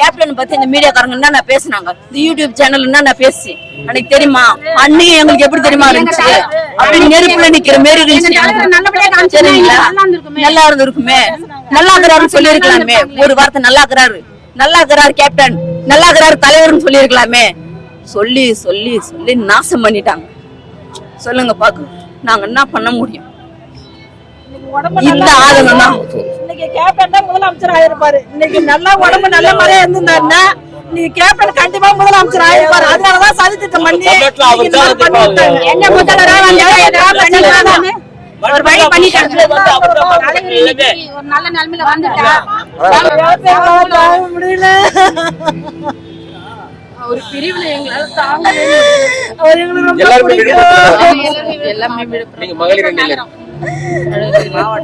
Captain பத்தி இந்த மீடியாக்காரங்க என்னென்ன பேசுனாங்க? இந்த யூடியூப் சேனல் என்னென்ன பேசி? அன்னைக்கு தெரியுமா? அன்னைக்கு எங்களுக்கு எப்படி தெரியுமா இருந்துச்சு? அப்படி நெருப்புல நிக்கிற மாரி இருந்துச்சு. எங்களுக்கு. சரிங்களா? நல்லா இருந்திருக்குமே. நல்லா இருக்கிறாருன்னு சொல்லியிருக்கலாமே. ஒரு வார்த்தை நல்லா இருக்கிறாரு. நல்லா இருக்கிறாரு கேப்டன். நல்லா இருக்கிறாரு தலைவர்னு சொல்லியிருக்கலாமே. சொல்லி சொல்லி சொல்லி நாசம் பண்ணிட்டாங்க. சொல்லுங்க பாக்கு. நாங்க என்ன பண்ண முடியும்? இந்த ஆளுங்க தான் இன்னைக்கு கேப்டன் தான் முதலமைச்சர் ஆயிருப்பாரு? இன்னைக்கு நல்லா உடம்பு நல்ல மாதிரியா இருந்திருந்தாருன்னா இன்னைக்கு கேப்டன் கண்டிப்பா முதலமைச்சர் ஆயிருப்பாரு. அதனாலதான் சதி திட்டம் பண்ணி. என்ன. ஒரு வழி பண்ணிட்டாங்க ஒரு நல்ல நிலைமையில வந்துட்டா? கேப்டன் தாங்க முடியல. ஒரு பிரிவுல எங்களால தாங்க எல்லாருமே எல்லாமே விழுப்புரம்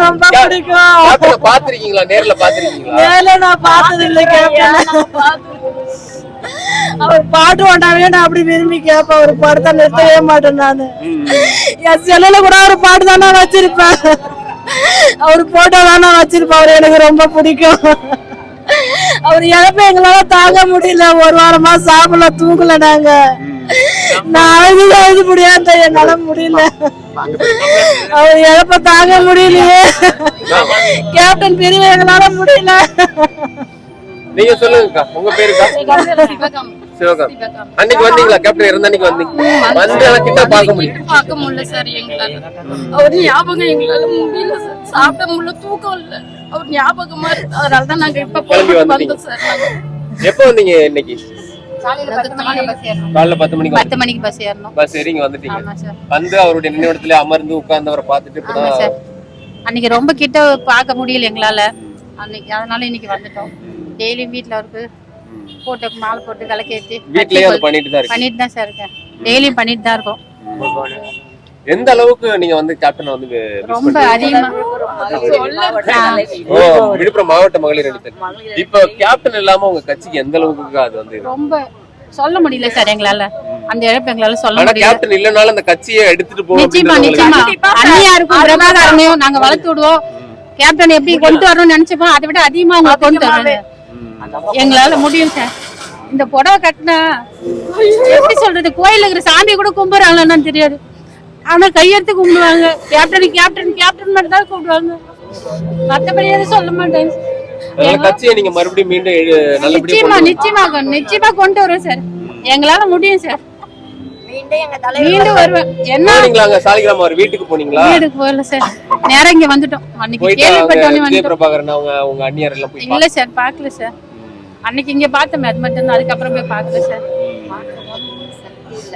ரொம்ப பிடிக்கும் கேப்டனை பாத்திருக்கீங்களா நேர்ல பாத்திருக்கீங்களா மேல நான் பார்த்தது இல்லை அவர் பாட்டு ஓட்டாவே நான் அப்படி விரும்பி கேட்பேன் அவர் படத்தை நிறுத்தவே மாட்டேன் நான் என் செல்லுல கூட அவர் பாட்டு தான் நான் வச்சிருப்பேன் அவர் போட்டோ தான் நான் வச்சிருப்பேன் அவர் எனக்கு ரொம்ப பிடிக்கும் அவர் இழப்ப எங்களால தாங்க முடியல. ஒரு வாரமா சாப்பிடல தூங்கல நாங்க. நான் அழுது அழுது முடியாத என்னால முடியல. அவர் இழப்ப தாங்க முடியலையே. கேப்டன் பிரிவு எங்களால முடியல. நீங்க சொல்லுங்கக்கா. உங்க பேருக்கா சிவகாந்த் அன்னைக்கு வந்தீங்களா? கேப்டன் இறந்த அன்னைக்கு வந்தீங்க? வந்து எனக்கு கிட்ட பார்க்க முடியும் பார்க்க முடியல சார் எங்களால. அவர் ஞாபகம் எங்களால முடியல சார். சாப்பிட முடியல தூக்கம் இல்ல. அவர் ஞாபகமா இருக்கு. அதனால தான் நாங்க இப்ப. வந்தோம் சார் நாங்க. எப்போ வந்தீங்க இன்னைக்கு? காலைல பத்து மணிக்கு பத்து மணிக்கு பஸ் ஏறணும். பஸ் வந்துட்டீங்க. வந்து அவருடைய நினைவிடத்துல அமர்ந்து உட்கார்ந்தவரை பார்த்துட்டு ஆமா இப்பதான் சார். அன்னைக்கு ரொம்ப கிட்ட பார்க்க முடியல எங்களால. அன்னைக்கு அதனால இன்னைக்கு வந்துட்டோம். டெய்லி வீட்ல அவருக்கு போட்டு மாலை போட்டு விளக்கேற்றி வீட்லயே பண்ணிட்டு தான் இருக்கு பண்ணிட்டு தான் சார் இருக்கேன். டெய்லியும் பண்ணிட்டு தான் இருக்கோம். எந்த அளவுக்கு நீங்க வந்து கேப்டனை வந்து ரொம்ப? அதிகமா விழுப்புரம் மாவட்ட மகளிர் அணித்தல் இப்ப கேப்டன் இல்லாம உங்க கட்சிக்கு எந்த அளவுக்கு அது வந்து ரொம்ப சொல்ல முடியல சார் எங்களால. அந்த இழப்பு எங்களால சொல்ல முடியல. கேப்டன் இல்லனாலும் அந்த கட்சியை எடுத்துட்டு போகும் நிச்சயமா நிச்சயமா. அண்ணியாருக்கும் பிரபாகரனையும் நாங்க வளர்த்து விடுவோம். கேப்டன் எப்படி கொண்டு வரணும்னு நினைச்சப்போ அதை விட அதிகமா அவங்க கொண்டு வரணும் எங்களால முடியும் சார். இந்த புடவை கட்டினா எப்படி சொல்றது? கோயில்ல இருக்கிற சாமி கூட கும்பிடுறாங்களான்னு தெரியாது. ஆனா கையெடுத்து கும்பிடுவாங்க. கேப்டன் கேப்டன் கேப்டன் மட்டும் தான் கூப்பிடுவாங்க. மத்தபடி எதுவும் சொல்ல மாட்டாங்க கட்சியை நீங்க மறுபடியும் மீண்டும் நிச்சயமா. நிச்சயமா நிச்சயமா கொண்டு வரோம் சார் எங்களால முடியும் சார் மீண்டும் வருவேன். என்ன? அவர் வீட்டுக்கு போனீங்களா? வீட்டுக்கு போகல சார் நேரா இங்க வந்துட்டோம். அன்னைக்கு கேள்விப்பட்டோன்னே வந்துட்டோம். பிரபாகரன் அவங்க உங்க அந்நியார் எல்லாம் போய் இல்ல சார் பார்க்கல சார் அன்னைக்கு இங்க பார்த்தோமே அது மட்டும் அதுக்கப்புறம் போய் பார்க்கல சார்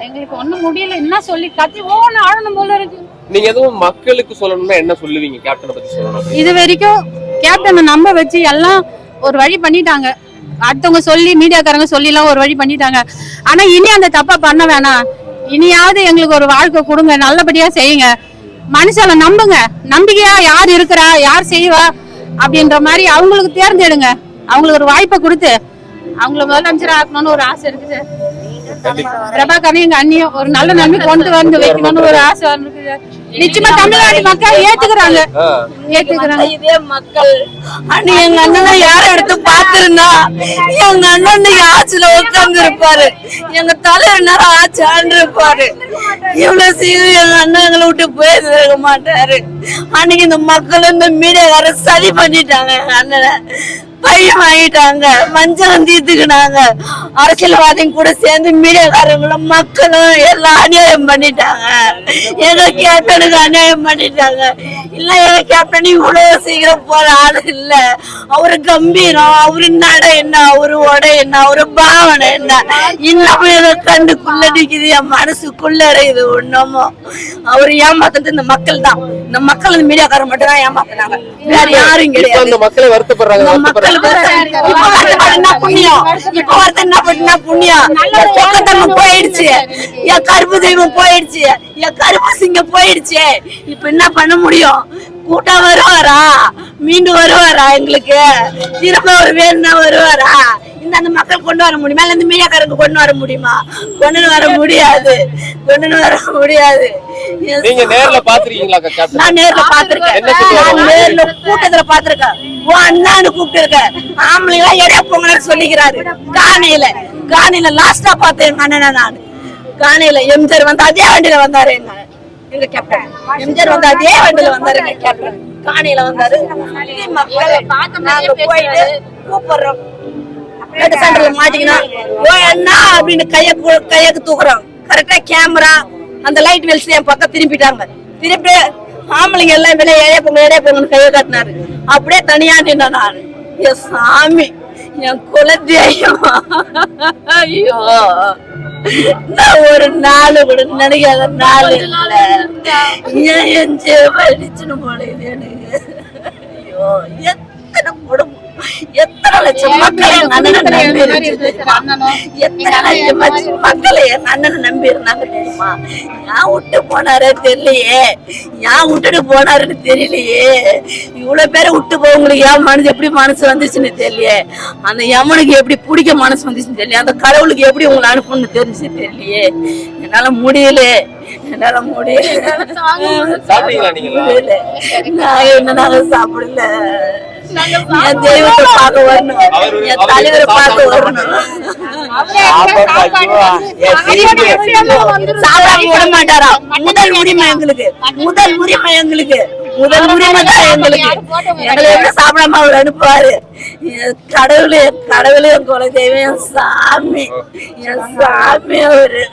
எங்களுக்கு ஒண்ணும் முடியல. என்ன சொல்லி கத்தி ஓன ஆழணும் போல இருக்கு. நீங்க எதுவும் மக்களுக்கு சொல்லணும்னா என்ன சொல்லுவீங்க? கேப்டனை பத்தி சொல்லணும் இது வரைக்கும் கேப்டனை நம்ப வச்சு எல்லாம் ஒரு வழி பண்ணிட்டாங்க. அடுத்தவங்க சொல்லி மீடியாக்காரங்க சொல்லி எல்லாம் ஒரு வழி பண்ணிட்டாங்க. ஆனா இனி அந்த தப்பா பண்ண வேணாம். இனியாவது எங்களுக்கு ஒரு வாழ்க்கை கொடுங்க. நல்லபடியா செய்யுங்க. மனுஷனை நம்புங்க. நம்பிக்கையா யார் இருக்கிறா யார் செய்வா அப்படின்ற மாதிரி அவங்களுக்கு தேர்ந்தெடுங்க. அவங்களுக்கு ஒரு வாய்ப்பை கொடுத்து அவங்கள முதலமைச்சர் ஆக்கணும்னு ஒரு ஆசை இருக்குது. பிரபாகரன் எங்க அண்ணியும் ஒரு நல்ல நன்மை கொண்டு வந்து வைக்கணும்னு ஒரு ஆசை இருக்குது நிச்சயமா தமிழ்நாட்டு மக்கள் ஏத்துக்கிறாங்க. ஏத்துக்கிறாங்க. இதே மக்கள். அண்ணி எங்க அண்ணனை யார் எடுத்து பாத்திருந்தா எங்க அண்ணன் ஆட்சியில உட்கார்ந்து இருப்பாரு எங்க தலைவர் நேரம் ஆட்சி ஆண்டு இருப்பாரு இவ்வளவு சீக்கிரம் எங்க அண்ணன் எங்களை விட்டு போயிருக்க மாட்டாரு. அன்னைக்கு இந்த மக்கள் இந்த மீடியாக்கார சதி பண்ணிட்டாங்க எங்க அண்ணனை. பையன் வாங்கிட்டாங்க மஞ்சள் தீர்த்துக்கினாங்க. அரசியல்வாதிங்க கூட சேர்ந்து மீடியாக்காரங்களும் மக்களும் எல்லாம் அநியாயம் பண்ணிட்டாங்க. எங்க கேப்டனுக்கு அநியாயம் பண்ணிட்டாங்க. இல்ல எங்க கேப்டன் இவ்வளவு சீக்கிரம் போற ஆளு இல்ல. அவரு கம்பீரம் அவரு நட என்ன அவரு உடை என்ன அவரு பாவனை என்ன. இன்னமும் எங்க கண்டுக்குள்ள நிக்குது என் மனசுக்குள்ள இருக்குது ஒண்ணுமோ. அவரு ஏமாத்துறது இந்த மக்கள் தான். இந்த மக்கள் இந்த மீடியாக்காரங்க மட்டும் தான் ஏமாத்துனாங்க. வேற யாரும் கிடையாது. மக்களை வருத்தப்படுறாங்க மக்களுக்கு இப்ப என்ன பண்ணா புண்ணியம்? என் போயிடுச்சு. என் கருப்பு தெய்வம் போயிடுச்சு. என் கருப்பு சிங்கம் போயிடுச்சு. இப்ப என்ன பண்ண முடியும்? கூட்டம் வருவாரா? மீண்டும் வருவாரா எங்களுக்கு? திரும்ப ஒரு வேணும்னா வருவாரா? இந்த அந்த மக்கள் கொண்டு வர முடியுமா? இல்ல இந்த மீடியாக்காரங்க கொண்டு வர முடியுமா? கொண்டு வர முடியாது. கொண்டு வர முடியாது. நீங்க நேர்ல பாத்திருக்கீங்களா கேப்டன்? நான் நேர்ல பாத்திருக்கேன். என்ன? நான் நேர்ல கூட்டத்துல பாத்திருக்கேன். உன் அண்ணான்னு கூப்பிட்டு இருக்கேன் ஆம்பளைங்களா எடை பொங்கல் சொல்லிக்கிறாரு. காணையில. காணையில லாஸ்டா பார்த்தேன் எங்க அண்ணனை நான். காணையில எம்ஜிஆர் வந்து அதே வண்டியில வந்தாரு எங்க எங்க கேப்டன். எம்ஜிஆர் வந்து அதே வண்டியில வந்தாரு எங்க கேப்டன். காணையில வந்தாரு. போயிட்டு கூப்பிடுறோம். என்ன அப்படின்னு கைய கையக்கு தூக்குறோம். கரெக்டா கேமரா அந்த லைட் வெல்ஸ் என் பக்கம் திரும்பிட்டாங்க. திருப்பி ஆம்பளைங்க எல்லாம் வெளியே ஏழைய போங்க ஏழைய போங்கன்னு கையை காட்டினாரு. அப்படியே தனியா நின்னா நான். என் சாமி என் குலதெய்வம். ஐயோ. நான் ஒரு நாள் கூட நினைக்காத நாள் இல்ல. ஏன் என் ஜீவடிச்சுன்னு போல இது எனக்கு. ஐயோ எத்தனை லட்சம் மக்களை எங்க அண்ணனை நம்பி? எத்தனை லட்சம் மக்களை எங்க அண்ணனை நம்பி இருந்தாங்க தெரியுமா? ஏன் விட்டு போனாரே தெரியலையே. ஏன் விட்டுட்டு போனாருன்னு தெரியலையே. இவ்வளவு பேரை விட்டு போவங்களுக்கு ஏன் மனசு எப்படி மனசு வந்துச்சுன்னு தெரியலையே. அந்த யமனுக்கு எப்படி பிடிக்க மனசு வந்துச்சுன்னு தெரியல அந்த கடவுளுக்கு எப்படி உங்களை அனுப்பணும்னு தெரிஞ்சு தெரியலையே. என்னால முடியல. என்னால முடியல. நான் என்ன நாங்க சாப்பிடல. என் தெய்வத்தை பார்க்க வரணும். என் தலைவரை பார்க்க வரணும். சாப்பிடாம விட மாட்டாரா? முதல் உரிமை எங்களுக்கு. முதல் உரிமை எங்களுக்கு. முதல் உரிமை தான் எங்களுக்கு. எங்களை எப்படி சாப்பிடாம அவர் அனுப்புவாரு? என் கடவுளே கடவுளே என் குல தெய்வம் என் சாமி என் சாமி அவரு.